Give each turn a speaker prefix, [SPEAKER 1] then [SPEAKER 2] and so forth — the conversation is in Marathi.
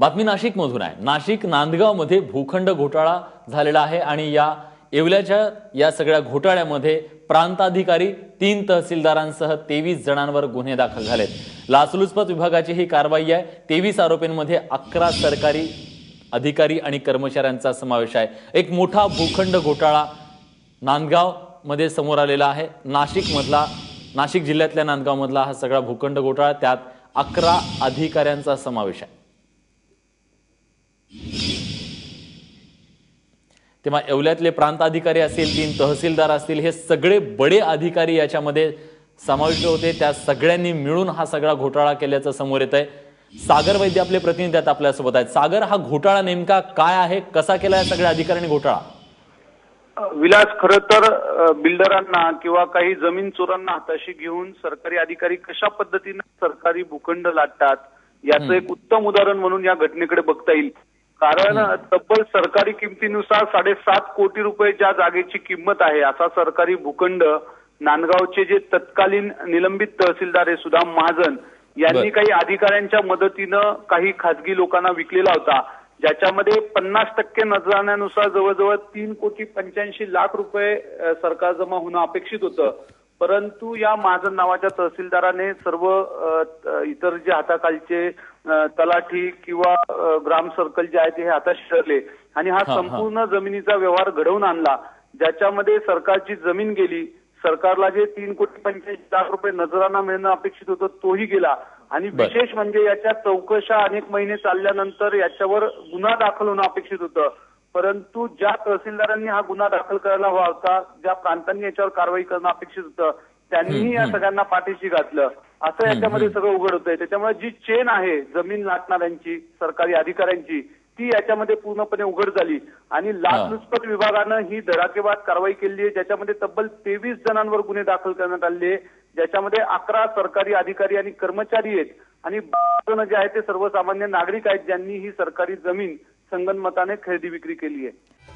[SPEAKER 1] बातमी नाशिकमधून आहे. नाशिक नांदगावमध्ये भूखंड घोटाळा झालेला आहे आणि या येवल्याच्या या सगळ्या घोटाळ्यामध्ये प्रांताधिकारी तीन तहसीलदारांसह तेवीस जणांवर गुन्हे दाखल झालेत. लाचलुचपत विभागाची ही कारवाई आहे. तेवीस आरोपींमध्ये अकरा सरकारी अधिकारी आणि कर्मचाऱ्यांचा समावेश आहे. एक मोठा भूखंड घोटाळा नांदगावमध्ये समोर आलेला आहे. नाशिकमधला नाशिक जिल्ह्यातल्या नांदगावमधला हा सगळा भूखंड घोटाळा त्यात अकरा अधिकाऱ्यांचा समावेश आहे. तेव्हा येवल्यातले प्रांत अधिकारी असतील तीन तहसीलदार असतील हे सगळे बडे अधिकारी याच्यामध्ये समाविष्ट होते. त्या सगळ्यांनी मिळून हा सगळा घोटाळा केल्याचं समोर येत आहे सागर वैद्य आपले प्रतिनिधी आता आपल्यासोबत आहेत. सागर हा घोटाळा नेमका काय आहे? कसा केला या सगळ्या अधिकाऱ्यांनी घोटाळा?
[SPEAKER 2] विलास खरं तर बिल्डरांना किंवा काही जमीन चोरांना हाताशी घेऊन सरकारी अधिकारी कशा पद्धतीने सरकारी भूखंड लाटतात याचं एक उत्तम उदाहरण म्हणून या घटनेकडे बघता येईल. कारण तब्बल सरकारी किमतीनुसार साडेसात कोटी रुपये ज्या जागेची किंमत आहे असा सरकारी भूखंड नांदगावचे जे तत्कालीन निलंबित तहसीलदार आहे सुदाम महाजन यांनी. काही अधिकाऱ्यांच्या मदतीनं काही खासगी लोकांना विकलेला होता ज्याच्यामध्ये पन्नास टक्के नजराण्यानुसार जवळजवळ तीन कोटी पंच्याऐंशी लाख रुपये सरकार जमा होणं अपेक्षित होतं परंतु या महाजन नावाच्या तहसीलदाराने सर्व इतर जे हाताखालचे तलाठी किंवा ग्राम सर्कल जे आहे ते हे हाताशी धरले आणि हा. संपूर्ण जमिनीचा व्यवहार घडवून आणला. ज्याच्यामध्ये सरकारची जमीन गेली. सरकारला जे तीन कोटी पंच्याऐंशी लाख रुपये नजराना मिळणं अपेक्षित होतं तोही गेला. आणि. विशेष म्हणजे याच्या चौकशा अनेक महिने चालल्यानंतर याच्यावर गुन्हा दाखल होणं अपेक्षित होतं. परंतु ज्या तहसीलदारांनी हा गुन्हा दाखल करायला हवा होता ज्या प्रांतांनी याच्यावर कारवाई करणं अपेक्षित होतं त्यांनीही या सगळ्यांना पाठीशी घातलं. असं याच्यामध्ये सगळं उघड होतंय. त्याच्यामुळे जी चेन आहे जमीन लाटणाऱ्यांची सरकारी अधिकाऱ्यांची ती याच्यामध्ये पूर्णपणे उघड झाली. आणि लाचलुचपत विभागानं ही धडाकेबाद कारवाई केली आहे ज्याच्यामध्ये तब्बल तेवीस जणांवर गुन्हे दाखल करण्यात आले ज्याच्यामध्ये अकरा सरकारी अधिकारी आणि कर्मचारी आहेत. आणि जण जे आहेत ते सर्वसामान्य नागरिक आहेत ज्यांनी ही सरकारी जमीन संगणमताने खरेदी विक्री केली आहे.